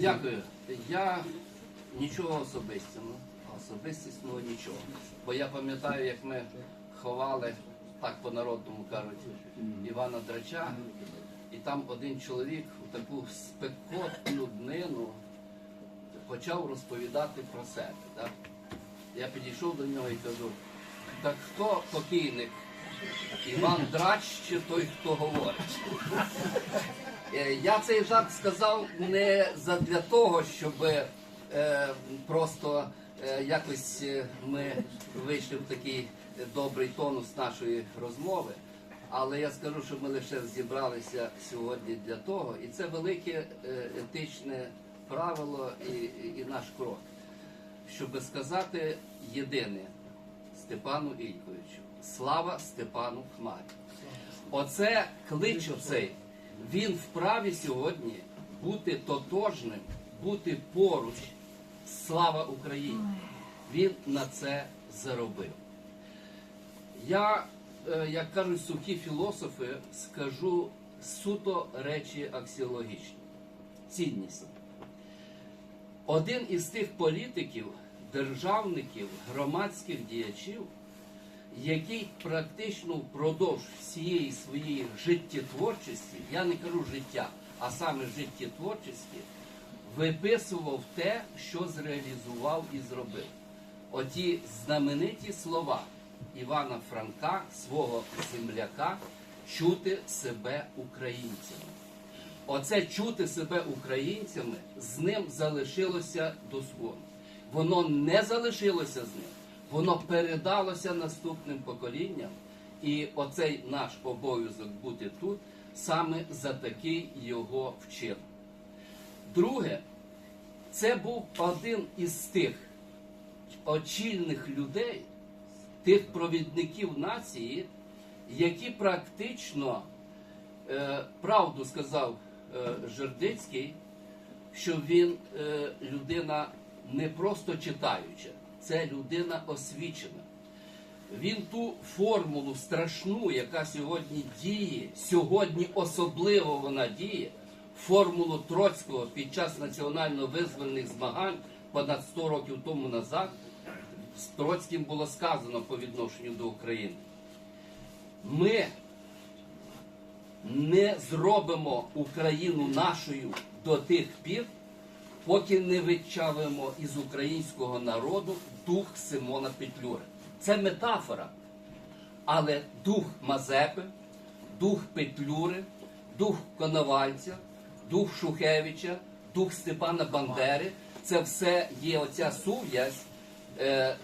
Дякую. Я нічого особистого, особистісного нічого. Бо я пам'ятаю, як ми ховали, так по-народному кажуть, Івана Драча, і там один чоловік у таку спекотну днину почав розповідати про себе. Так? Я підійшов до нього і кажу, так хто покійник? Іван Драч чи той, хто говорить? Е, Я цей жарт сказав не для того, щоб е, просто е, якось ми вийшли в такий добрий тонус нашої розмови. Але я скажу, що ми лише зібралися сьогодні для того, і це велике етичне правило і, і наш крок, щоб сказати єдине Степану Ільковичу. Слава Степану Хмарі. Оце клич оцей. Він вправі сьогодні бути тотожним, бути поруч. Слава Україні! Він на це заробив. Я, е, як кажуть сухі філософи, скажу суто речі аксіологічні, ціннісні. Один із тих політиків, державників, громадських діячів, який практично впродовж всієї своєї життєтворчості, я не кажу життя, а саме життєтворчості, виписував те, що зреалізував і зробив. Оті знамениті слова Івана Франка, свого земляка, чути себе українцями. Оце чути себе українцями з ним залишилося дословно. Воно не залишилося з ним, воно передалося наступним поколінням. І оцей наш обов'язок бути тут саме за такий його вчинок. Друге, це був один із тих очільних людей, тих провідників нації, які практично е, правду сказав е, Жердицький, що він е, людина не просто читаюча, це людина освічена. Він ту формулу страшну, яка сьогодні діє, сьогодні особливо вона діє, формулу Троцького під час національно-визвольних змагань понад 100 років тому назад, з Троцьким було сказано по відношенню до України. Ми не зробимо Україну нашою до тих пір, поки не вичавимо із українського народу дух Симона Петлюри. Це метафора. Але дух Мазепи, дух Петлюри, дух Коновальця, дух Шухевича, дух Степана Бандери це все є оця сув'язь, е,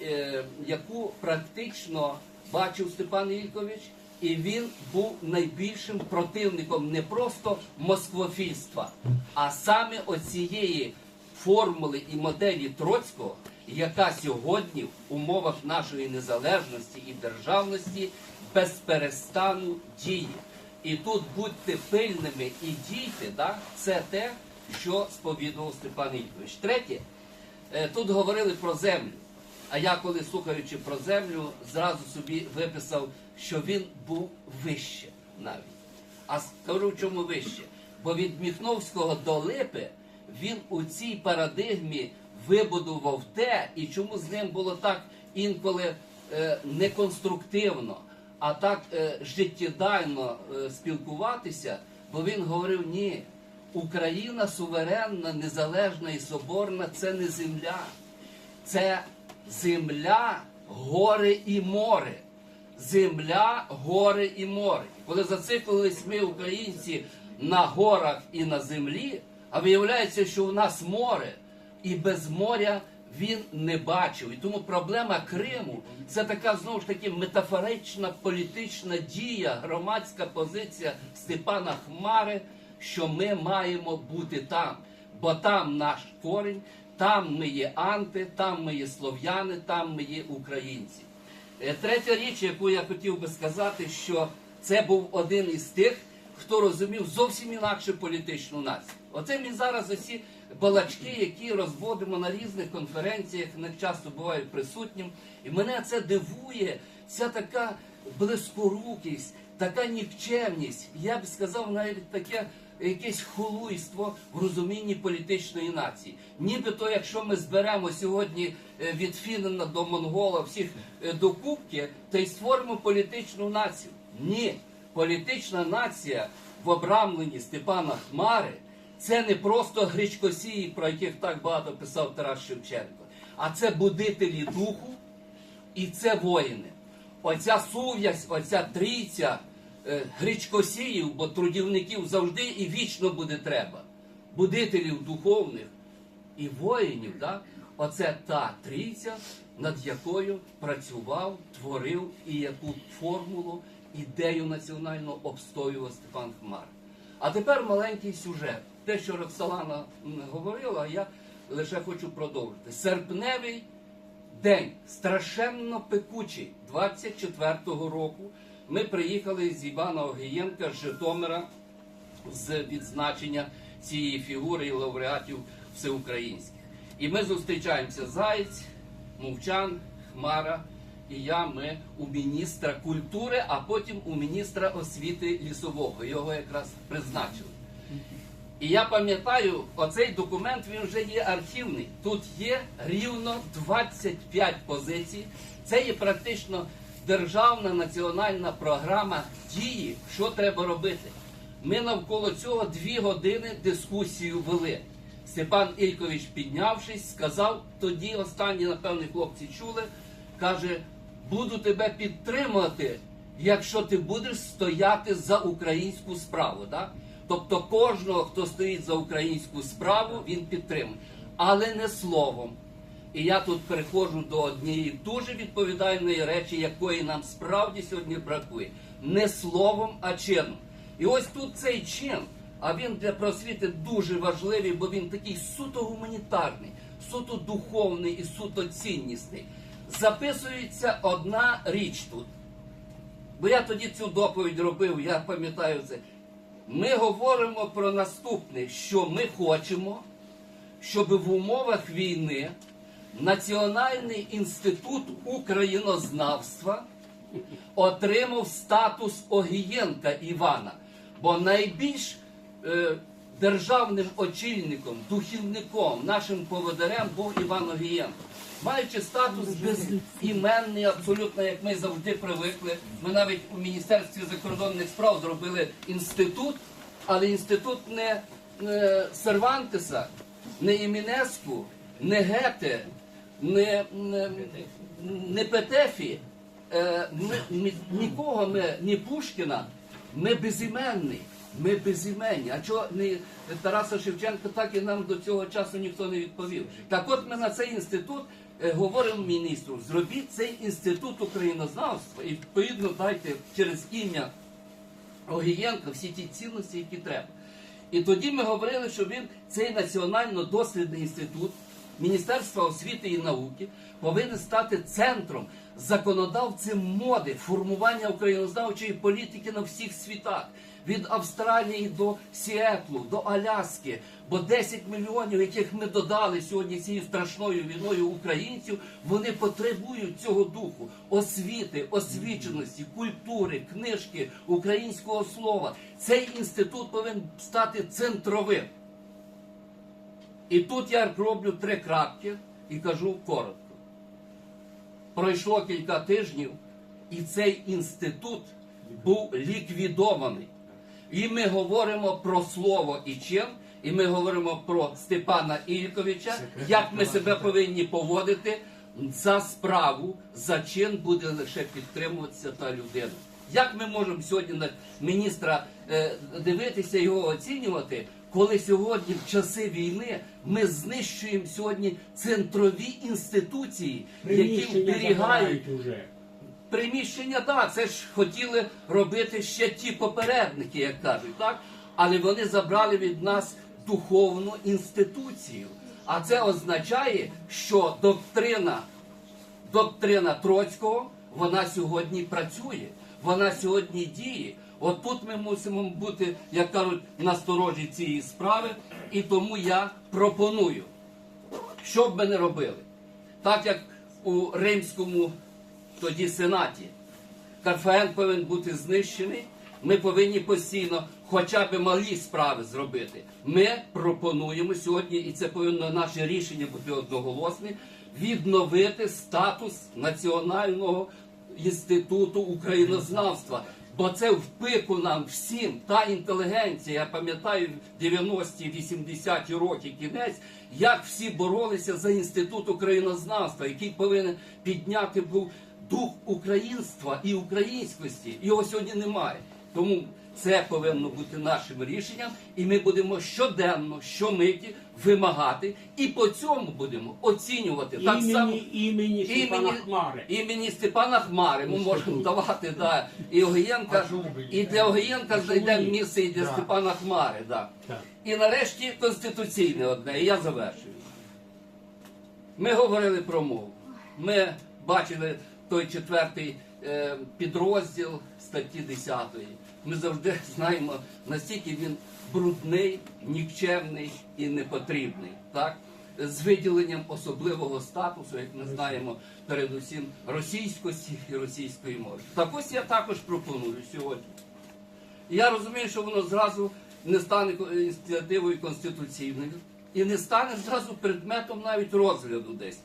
е, яку практично бачив Степан Ількович, і він був найбільшим противником не просто москвофільства, а саме оцієї формули і моделі Троцького, яка сьогодні в умовах нашої незалежності і державності без перестану діє. І тут будьте пильними і дійте, да? це те, що сповідував Степан Ількович. Третє, е, тут говорили про землю. А я, коли слухаючи про землю, зразу собі виписав, що він був вище навіть. А скажу, чому вище? Бо від Міхновського до Липи він у цій парадигмі вибудував те, і чому з ним було так інколи е, неконструктивно, а так е, життєдайно е, спілкуватися, бо він говорив: ні, Україна суверенна, незалежна і соборна це не земля, це земля, гори і море. Земля, гори і море. Коли зациклились ми, українці, на горах і на землі, а виявляється, що у нас море, і без моря він не бачив. І тому проблема Криму це така знову ж таки метафорична політична дія, громадська позиція Степана Хмари, що ми маємо бути там, бо там наш корінь, там ми є анти, там ми є слов'яни, там ми є українці. Е, Третя річ, яку я хотів би сказати, що це був один із тих, хто розумів зовсім інакше політичну націю. Оце ми зараз усі балачки, які розводимо на різних конференціях, не часто бувають присутнім. І мене це дивує, ця така блискорукість, така нікчемність. Я б сказав навіть таке якесь хулуйство в розумінні політичної нації. Нібито, якщо ми зберемо сьогодні е, від Фінна до Монгола всіх е, до кубки, то й створимо політичну націю. Ні, політична нація в обрамленні Степана Хмари це не просто гречкосії, про яких так багато писав Тарас Шевченко, а це будителі духу і це воїни. Оця сув'язь, оця трійця гречкосіїв, бо трудівників завжди і вічно буде треба. Будителів духовних і воїнів, да? оце та трійця, над якою працював, творив і яку формулу, ідею національну обстоював Степан Хмар. А тепер маленький сюжет. Те, що Роксолана говорила, я лише хочу продовжити. Серпневий день страшенно пекучий 24-го року. Ми приїхали з Івана Огієнка з Житомира з відзначення цієї фігури і лауреатів всеукраїнських. І ми зустрічаємося Заєць, Мовчан, Хмара і я. Ми у міністра культури, а потім у міністра освіти лісового. Його якраз призначили. І я пам'ятаю, оцей документ він вже є архівний. Тут є рівно 25 позицій. Це є практично державна національна програма дії, що треба робити. Ми навколо цього дві години дискусію вели. Степан Ількович, піднявшись, сказав тоді, останні, напевне, хлопці чули, каже: буду тебе підтримувати, якщо ти будеш стояти за українську справу. Да? Тобто кожного, хто стоїть за українську справу, він підтримує, але не словом. І я тут переходжу до однієї дуже відповідальної речі, якої нам справді сьогодні бракує. Не словом, а чином. І ось тут цей чин, а він для просвіти дуже важливий, бо він такий суто гуманітарний, суто духовний і суто ціннісний. Записується одна річ тут. Бо я тоді цю доповідь робив, я пам'ятаю це. Ми говоримо про наступне, що ми хочемо, щоб в умовах війни Національний інститут українознавства отримав статус Огієнка Івана. Бо найбільш е, державним очільником, духівником, нашим поводарем був Іван Огієнко. Маючи статус безіменний, абсолютно, як ми завжди привикли. Ми навіть у Міністерстві закордонних справ зробили інститут, але інститут не, не Сервантеса, не Імінеску, не Гете, не, не, не Петефі. Е, Ми, нікого ми, ні Пушкіна, ми безіменний. Ми безіменні. А чого не Тараса Шевченка так і нам до цього часу ніхто не відповів. Так от ми на цей інститут е, говоримо міністру, зробіть цей інститут українознавства і відповідно дайте через ім'я Огієнка всі ті цінності, які треба. І тоді ми говорили, що він цей національно-дослідний інститут Міністерства освіти і науки повинен стати центром, законодавцем моди, формування українознавчої політики на всіх світах. Від Австралії до Сіетлу, до Аляски, бо 10 мільйонів, яких ми додали сьогодні цією страшною війною українців, вони потребують цього духу, освіти, освіченості, культури, книжки, українського слова. Цей інститут повинен стати центровим. І тут я роблю три крапки і кажу коротко. Пройшло кілька тижнів, і цей інститут був ліквідований. І ми говоримо про слово і чин, і ми говоримо про Степана Ільковича, як ми себе повинні поводити за справу, за чин буде лише підтримуватися та людина. Як ми можемо сьогодні на міністра дивитися його оцінювати, коли сьогодні в часи війни ми знищуємо сьогодні центрові інституції, які вберігають уже. приміщення, так, це ж хотіли робити ще ті попередники, як кажуть, так? Але вони забрали від нас духовну інституцію. А це означає, що доктрина, доктрина Троцького, вона сьогодні працює, вона сьогодні діє. От тут ми мусимо бути, як кажуть, насторожі цієї справи, і тому я пропоную, що б ми не робили. Так як у римському тоді сенаті Карфаген повинен бути знищений, ми повинні постійно хоча б малі справи зробити. Ми пропонуємо сьогодні, і це повинно наше рішення бути одноголосне, відновити статус Національного інституту українознавства. Бо це в пику нам всім, та інтелігенція, я пам'ятаю 90-ті, 80-ті роки кінець, як всі боролися за інститут українознавства, який повинен підняти був дух українства і українськості. Його сьогодні немає. Тому це повинно бути нашим рішенням, і ми будемо щоденно, щомиті вимагати, і по цьому будемо оцінювати так імені, само імені Степана Хмари. імені Степана Хмари. Ми можемо давати да, і Огієнка, і для Огієнка знайдемо місце і для Степана Хмари. Да. Так. І нарешті конституційне одне, і я завершую. Ми говорили про мову. Ми бачили той четвертий підрозділ статті 10. Ми завжди знаємо, наскільки він брудний, нікчемний і непотрібний. Так? З виділенням особливого статусу, як ми знаємо, передусім російськості і російської мови. Так ось я також пропоную сьогодні. Я розумію, що воно зразу не стане ініціативою конституційною і не стане зразу предметом навіть розгляду десь.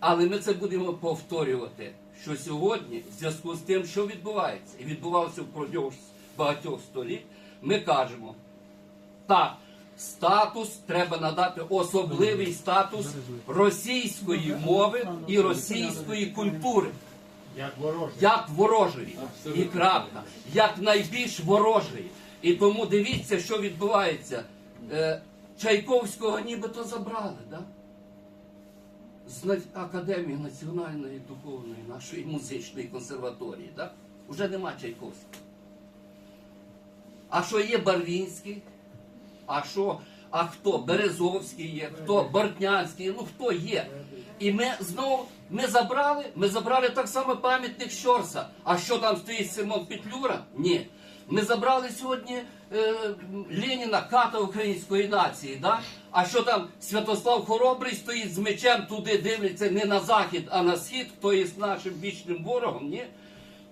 Але ми це будемо повторювати, що сьогодні, в зв'язку з тим, що відбувається, і відбувалося впродовж багатьох століть, ми кажемо, так, статус треба надати особливий статус російської мови і російської культури Як ворожий. як ворожої. І крапка. Як найбільш ворожої. І тому дивіться, що відбувається. Е, Чайковського нібито забрали, да? З Академії Національної духовної нашої музичної консерваторії. Да? Уже нема Чайковського. А що є Барвінський? А що? А хто? Березовський є, хто Бортнянський, ну хто є? І ми знову ми забрали, ми забрали так само пам'ятник Щорса. А що там стоїть Симон Петлюра? Ні. Ми забрали сьогодні е, Леніна, ката української нації. Да? А що там Святослав Хоробрий стоїть з мечем туди, дивиться не на захід, а на схід, хто є нашим вічним ворогом? Ні?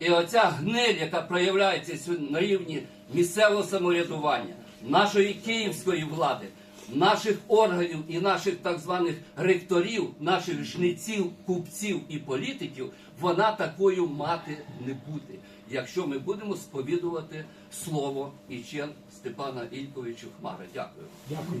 І оця гниль, яка проявляється на рівні місцевого самоврядування, нашої київської влади, наших органів і наших так званих ректорів, наших жниців, купців і політиків, вона такою мати не буде, якщо ми будемо сповідувати слово і чин Степана Ільковича. Дякую. Дякую. Дякую.